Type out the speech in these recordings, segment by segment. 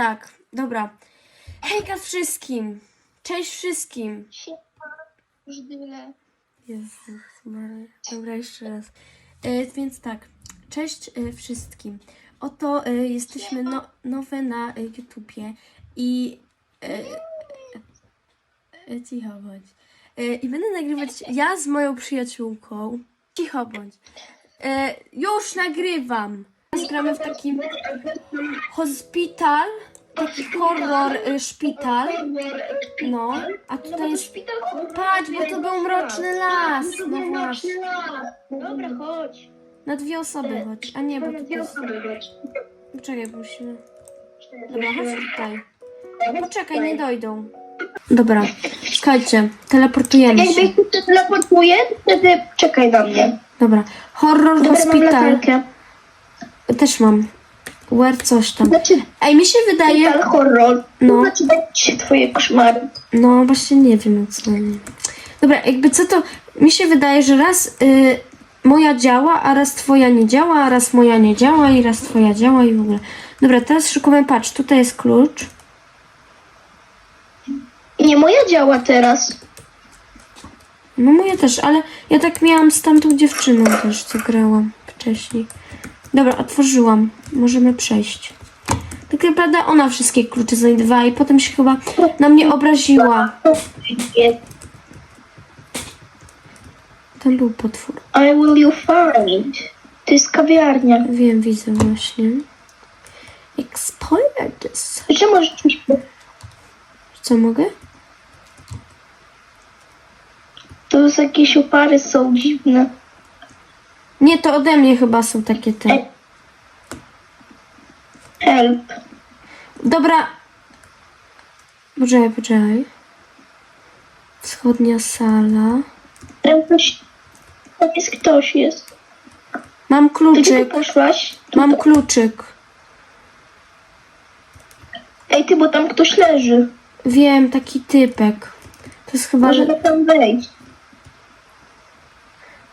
tak, dobra. Hejka wszystkim! Cześć wszystkim! Siema, żdyle. Jezus Maria. Dobra, jeszcze raz. E, więc tak, cześć e, wszystkim. Oto e, jesteśmy no, nowe na e, YouTubie i e, e, cicho bądź. E, I będę nagrywać ja z moją przyjaciółką. Cicho bądź. E, już nagrywam. Gramy w takim hospital, taki horror e, szpital. No, a tutaj jest Patrz, bo to był mroczny las. No właśnie. Dobra, chodź. Na dwie osoby chodź. A nie, bo to jest... Poczekaj, musimy... Dobra, chodź tutaj. Poczekaj, nie dojdą. Dobra, słuchajcie, teleportujemy się. się to teleportuje, wtedy czekaj na mnie. Dobra, horror Dobra, mam hospital. latarkę. Też mam. Where coś tam. Znaczy, Ej, mi się wydaje... horror. No. Znaczy, dać twoje koszmary. No właśnie nie wiem o co nie. Dobra, jakby co to. Mi się wydaje, że raz y, moja działa, a raz twoja nie działa, a raz moja nie działa i raz twoja działa i w ogóle. Dobra, teraz szukamy, patrz, tutaj jest klucz. Nie, moja działa teraz. No moja też, ale ja tak miałam z tamtą dziewczyną też, co grałam wcześniej. Dobra, otworzyłam. Możemy przejść. Tak naprawdę ona wszystkie klucze znajdowała i potem się chyba na mnie obraziła. Tam był potwór. I will you find. To jest kawiarnia. Wiem, widzę właśnie. Expired this. Czy możesz Co mogę? To jest jakieś opary są dziwne. Nie, to ode mnie chyba są takie te. Ej. Help. Dobra. Poczekaj, poczekaj. Wschodnia sala. Tam ktoś, tam jest ktoś jest. Mam Ty kluczyk. ty poszłaś? Mam kluczyk. Ej, ty, bo tam ktoś leży. Wiem, taki typek. To jest chyba. Możemy tam wejść.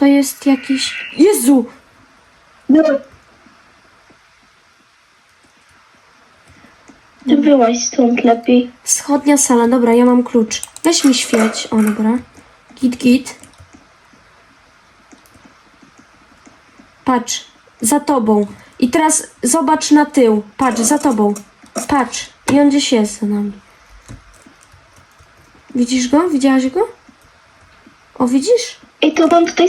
To jest jakiś. Jezu! No. Ty byłaś stąd lepiej. Wschodnia sala. Dobra, ja mam klucz. Weź mi świeć. O, dobra. Git, git. Patrz, za tobą. I teraz zobacz na tył. Patrz, za tobą. Patrz. I on gdzieś jest za nami. Widzisz go? Widziałaś go? O, widzisz? Ej, to mam tutaj...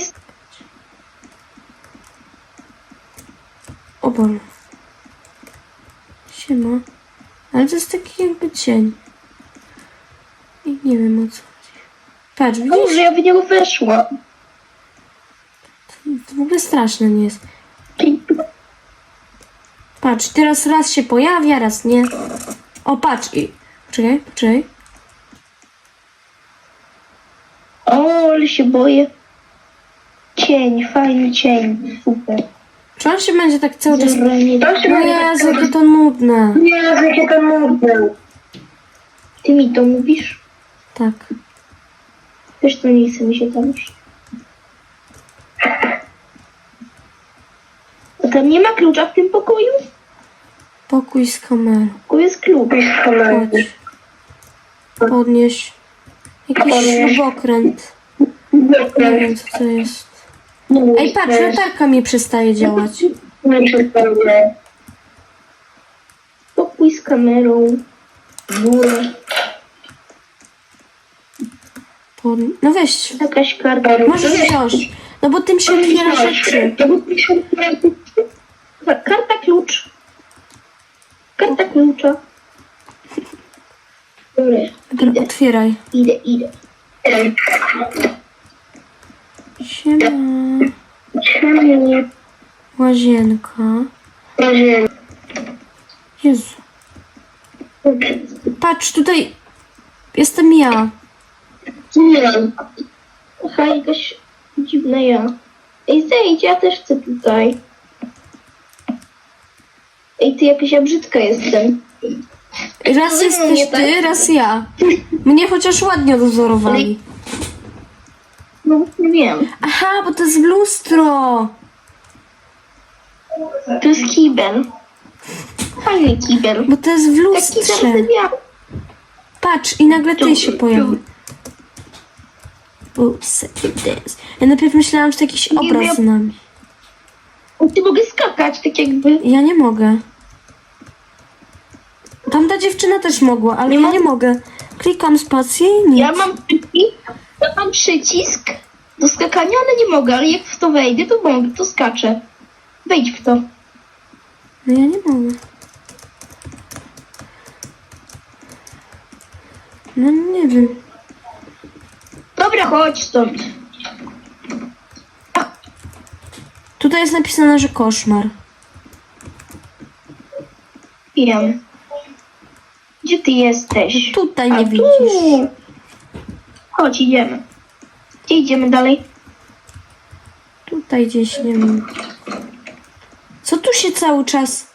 O Boże. Siema. Ale to jest taki jakby cień. I nie wiem o co chodzi. Patrz, widzisz? Może ja w niego weszłam. To w ogóle straszne nie jest. Patrz, teraz raz się pojawia, raz nie. O, patrz i... Poczekaj, poczekaj. O, ale się boję. Cień, fajny cień. Super. Czy on się będzie tak cały czas... To No Jezu, jakie to nudne. Nie, jakie to nudne. Ty mi to mówisz? Tak. Też to nie chce mi się tam iść. A tam nie ma klucza w tym pokoju? Pokój z kamerą. Tu jest klucz. Chodź. Podnieś. Jakiś śrubokręt. Nie wiem, co to jest. Ej, patrz, latarka mi przestaje działać. Pokój z kamerą. Góra. Pod... No weź. Jakaś karta. Możesz wziąć. No bo tym się otwiera rzeczy. Karta klucz. Karta klucza. Dobra, otwieraj. idę, idę. Siema. Czemu? Łazienka. Jezu. Patrz, tutaj jestem ja. Aha, jakaś dziwna ja. Ej, zejdź, ja też chcę tutaj. Ej, ty jakaś ja brzydka jestem. Raz jesteś mnie tak? ty, raz ja. Mnie chociaż ładnie dozorowali. No, nie wiem. Aha, bo to jest lustro. To jest kibel. Fajny kibel. Bo to jest w Taki lustrze. Patrz, i nagle ty się pojawił. Ups, dance. Ja najpierw myślałam, że to jakiś obraz z nami. Ty mogę skakać, tak jakby. Ja nie mogę. Tamta dziewczyna też mogła, ale ja nie mogę. Klikam spację i nic. Ja mam przycisk, ja mam przycisk do skakania, ale nie mogę, ale jak w to wejdę, to mogę, to skaczę. Wejdź w to. No ja nie mogę. No nie wiem. Dobra, chodź stąd. Tutaj jest napisane, że koszmar. Wiem. Gdzie ty jesteś? Tutaj A nie tu. widzisz. Chodź, idziemy. Gdzie idziemy dalej? Tutaj gdzieś, nie wiem. Co tu się cały czas...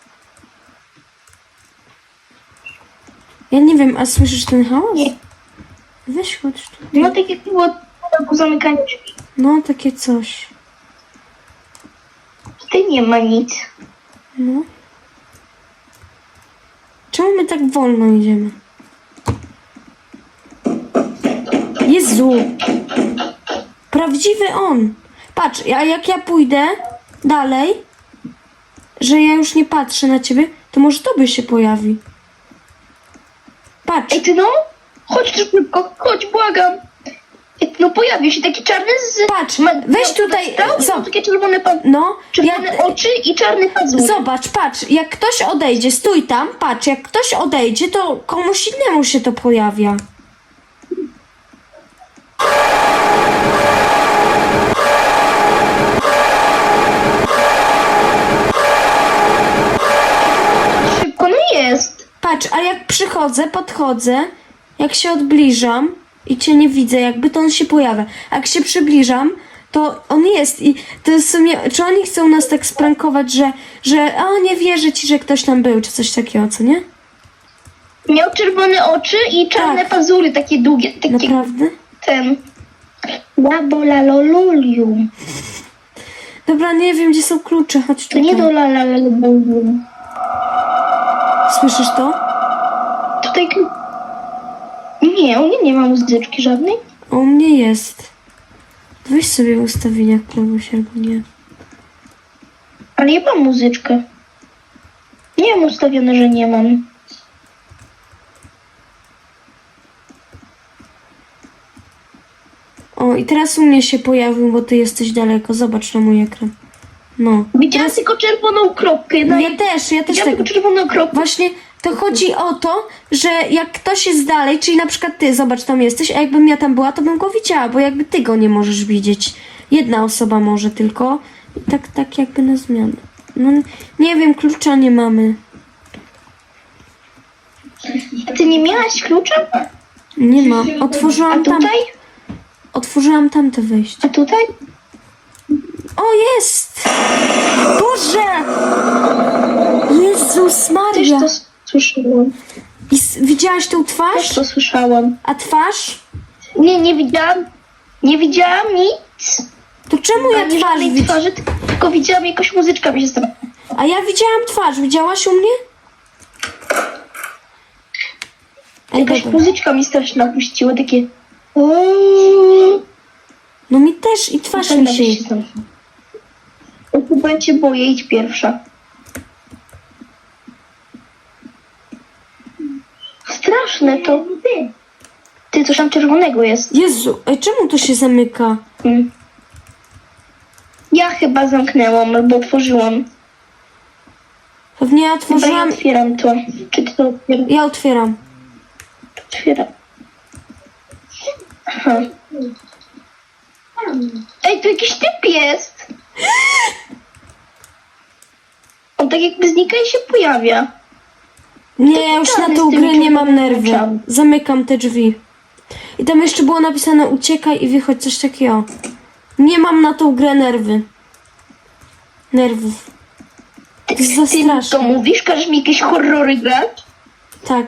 Ja nie wiem, a słyszysz ten hałas? Nie. Weź chodź tu. No tak jak było po zamykaniu drzwi. No, takie coś. Tutaj nie ma nic. No. Czemu my tak wolno idziemy? Jezu! Prawdziwy on! Patrz, a jak ja pójdę dalej, że ja już nie patrzę na ciebie, to może tobie się pojawi. Patrz, Ej, ty no? Chodź tu szybko, chodź, błagam. Ej, no pojawił się taki czarny z... patrz, Ma- weź tutaj, stał, zobacz, takie czerwone, pa... no, czerwone jak, oczy i czarny pazur. Zobacz, patrz, jak ktoś odejdzie, stój tam, patrz, jak ktoś odejdzie, to komuś innemu się to pojawia. Szybko, no jest. Patrz, a jak przychodzę, podchodzę, jak się odbliżam i cię nie widzę, jakby to on się pojawia. A Jak się przybliżam, to on jest i to jest w sumie, czy oni chcą nas tak sprankować, że, że a nie wierzę ci, że ktoś tam był, czy coś takiego, co nie? Miał czerwone oczy i czarne Tak. pazury, takie długie, takie Naprawdę? Ten... Labolalolulium. Dobra, nie wiem, gdzie są klucze, chodź To nie do lalalolulium. Słyszysz to? Tutaj... Nie, u mnie nie ma muzyczki żadnej. U mnie jest. Weź sobie ustawienia kogoś albo nie. Ale ja mam muzyczkę. Nie mam ustawione, że nie mam. I teraz u mnie się pojawił, bo ty jesteś daleko. Zobacz na mój ekran. No. Widziałam tylko czerwoną kropkę. No Ja też, ja też Widziałam tego. tylko czerwoną kropkę. Właśnie to chodzi o to, że jak ktoś jest dalej, czyli na przykład ty, zobacz, tam jesteś, a jakbym ja tam była, to bym go widziała, bo jakby ty go nie możesz widzieć. Jedna osoba może tylko. I tak, tak jakby na zmianę. No, nie wiem, klucza nie mamy. A ty nie miałaś klucza? Nie ma. A Otworzyłam tam. tutaj? Otworzyłam tamte wejście. A tutaj? O, jest! Boże! Jezus Też Maria! to słyszałam. I s- widziałaś tą Też twarz? to słyszałam. A twarz? Nie, nie widziałam. Nie widziałam nic. To czemu ja Ani twarz żadnej widziałam? twarzy, tylko widziałam jakąś muzyczka mi się stała. A ja widziałam twarz. Widziałaś u mnie? Ej, Jakaś dobra. muzyczka mi strasznie napuściła, takie... Uuuu. No mi też i twarz mi się... Ja Chyba cię boję, idź pierwsza. Straszne to. Ty, coś tam czerwonego jest. Jezu, ej, czemu to się zamyka? Mm. Ja chyba zamknęłam albo otworzyłam. Pewnie ja Chyba ja otworzyłam... otwieram to. Czy ty to otwierasz? Ja otwieram. Otwieram. Aha. Ej, tu jakiś typ jest. On tak jakby znika i się pojawia. Nie, już na tą grę nie mam nerwy. Zamykam te drzwi. I tam jeszcze było napisane uciekaj i wychodź, coś takiego. Nie mam na tą grę nerwy. Nerwów. To jest ty to mówisz? Każesz mi jakieś horrory grać? Tak.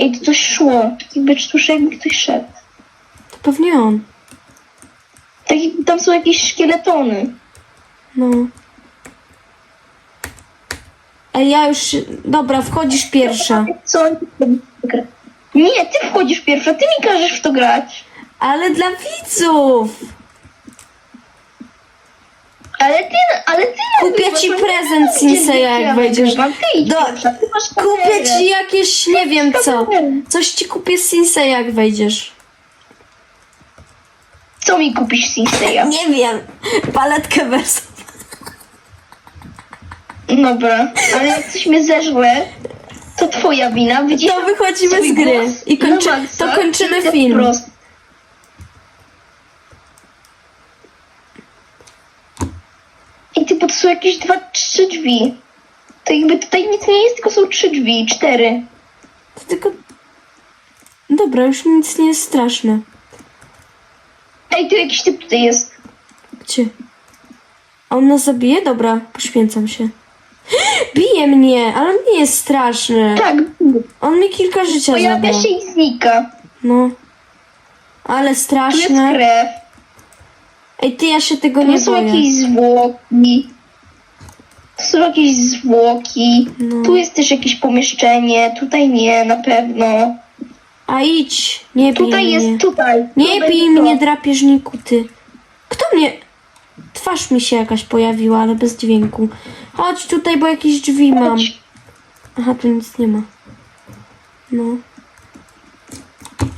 Ej, to coś szło. Jakby słyszę, jakby ktoś szedł. To pewnie on. Tak tam są jakieś szkieletony. No. Ej, ja już... Dobra, wchodzisz pierwsza. Co? Nie, ty wchodzisz pierwsza, ty mi każesz w to grać. Ale dla widzów! Ale ty, ale ty Kupię ci prezent, Sinseya, jak ja wejdziesz. Do- Kupię ci jakieś, nie wiem co. Coś ci kupię z Sinseya, jak wejdziesz. Co mi kupisz Sinseya? Nie wiem. Paletkę wersów. Dobra, ale jak coś mnie zeżre, to twoja wina. Widzisz? To wychodzimy z gry i kończy, maksa to kończymy film. I ty, bo to są jakieś dwa, trzy drzwi. To jakby tutaj nic nie jest, tylko są trzy drzwi, cztery. To tylko... Dobra, już nic nie jest straszne. Ej, tu jakiś typ tutaj jest. Gdzie? A on nas zabije? Dobra, poświęcam się. Bije mnie, ale on nie jest straszny. Tak, On mi kilka życia pojawia zabrał. się i znika. No. Ale Tu jest straszne. krew. Ej, ty, ja się tego Tu nie są boję. jakieś zwłoki. Są jakieś zwłoki. No. Tu jest też jakieś pomieszczenie. Tutaj nie, na pewno. A idź, nie bij Tutaj mnie. jest, tutaj. Nie To bij to. mnie, drapieżniku, ty. Kto mnie... Twarz mi się jakaś pojawiła, ale bez dźwięku. Chodź tutaj, bo jakieś drzwi mam. Chodź. Aha, tu nic nie ma. No,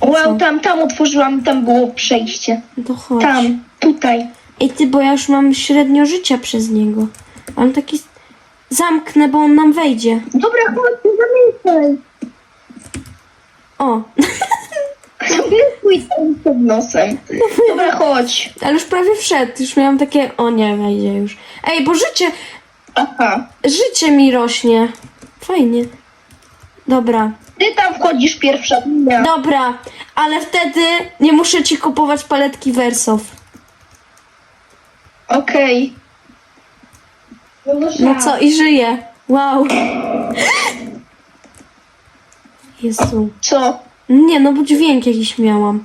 Wow, tam, tam otworzyłam, tam było przejście. to chodź. Tam, tutaj. Ej, ty, bo ja już mam średnio życia przez niego. Ale taki... Zamknę, bo on nam wejdzie. Dobra, chodź, zamykaj. O, Zamykaj tam przed nosem. Dobra, chodź. ale już prawie wszedł. Już miałam takie... O nie, wejdzie już. Ej, bo życie... Aha. Życie mi rośnie. Fajnie. Dobra. Ty tam wchodzisz pierwsza. Ja. Dobra, ale wtedy nie muszę ci kupować paletki wersow. Okej. No co, i żyję. Wow. Jezu. Co? Nie, no bo dźwięk jakiś miałam.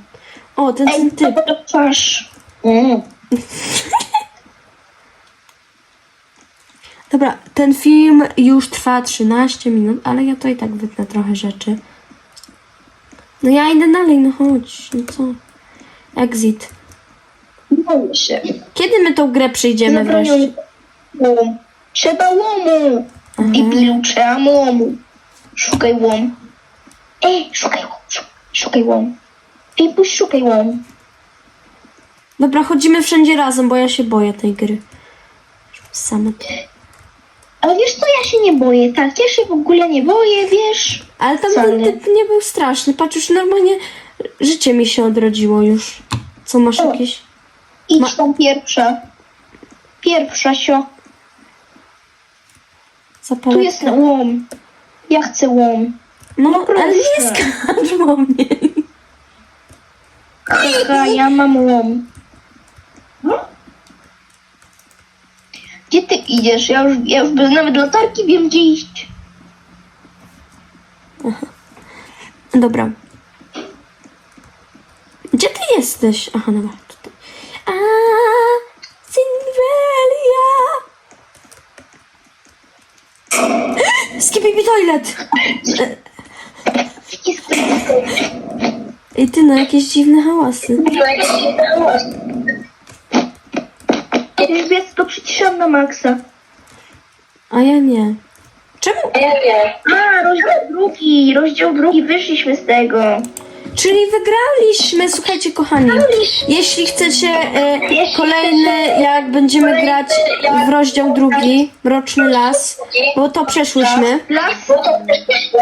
O, ten, ten typ. dobra, twarz. Mm. Dobra, ten film już trwa 13 minut, ale ja to i tak wytnę trochę rzeczy. No ja idę dalej, no chodź, no co? Exit. Boję się. Kiedy my tą grę przyjdziemy wreszcie? Łom. Trzeba łomu. Aha. I pilu trzeba łomu. Szukaj łom. Ej, szukaj łom. szuk- Szukaj łom. Ej, puść, szukaj łom. Dobra, chodzimy wszędzie razem, bo ja się boję tej gry. Same. Ale wiesz co, ja się nie boję, tak? Ja się w ogóle nie boję, wiesz? Ale tam Wcale. ten typ nie był straszny. Patrz, już normalnie życie mi się odrodziło już. Co, masz O. jakieś... Idź Ma- tam pierwsza. Pierwsza, sio. Tu zapalę? jest łom. Ja chcę łom. No, no ale nie proszę. skacz po mnie. Haha, ja mam łom. Gdzie ty idziesz? Ja już, ja już bez nawet latarki wiem, gdzie iść. Dobra. Gdzie ty jesteś? Aha, dobra, tutaj. A, Skippy toilet! Przycisk. I ty, no jakieś dziwne hałasy. Więc to przyciszam na maksa. A ja nie. Czemu? A, rozdział drugi, rozdział drugi, wyszliśmy z tego. Czyli wygraliśmy, słuchajcie kochani. Jeśli chcecie e, kolejny, jak będziemy grać w rozdział drugi, Mroczny Las, bo to przeszłyśmy?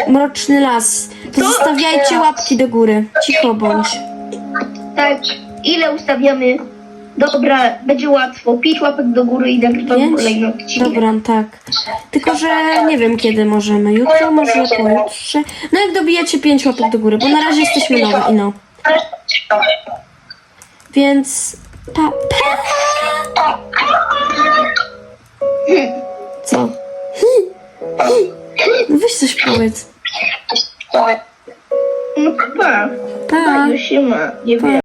Mroczny Las, to zostawiajcie łapki do góry. Cicho bądź. Tak. Ile ustawiamy? Dobra, będzie łatwo. Pięć łapek do góry i nagrywam Pięć? kolejny odcinek. Dobra, tak. Tylko, że nie wiem kiedy możemy. Jutro, może pojutrze. No jak dobijacie pięć łapek do góry, bo na razie jesteśmy nowi no. Więc pa, pa. Co? No weź coś powiedz. No pa. Pa. Pa. się ma. Nie wiem.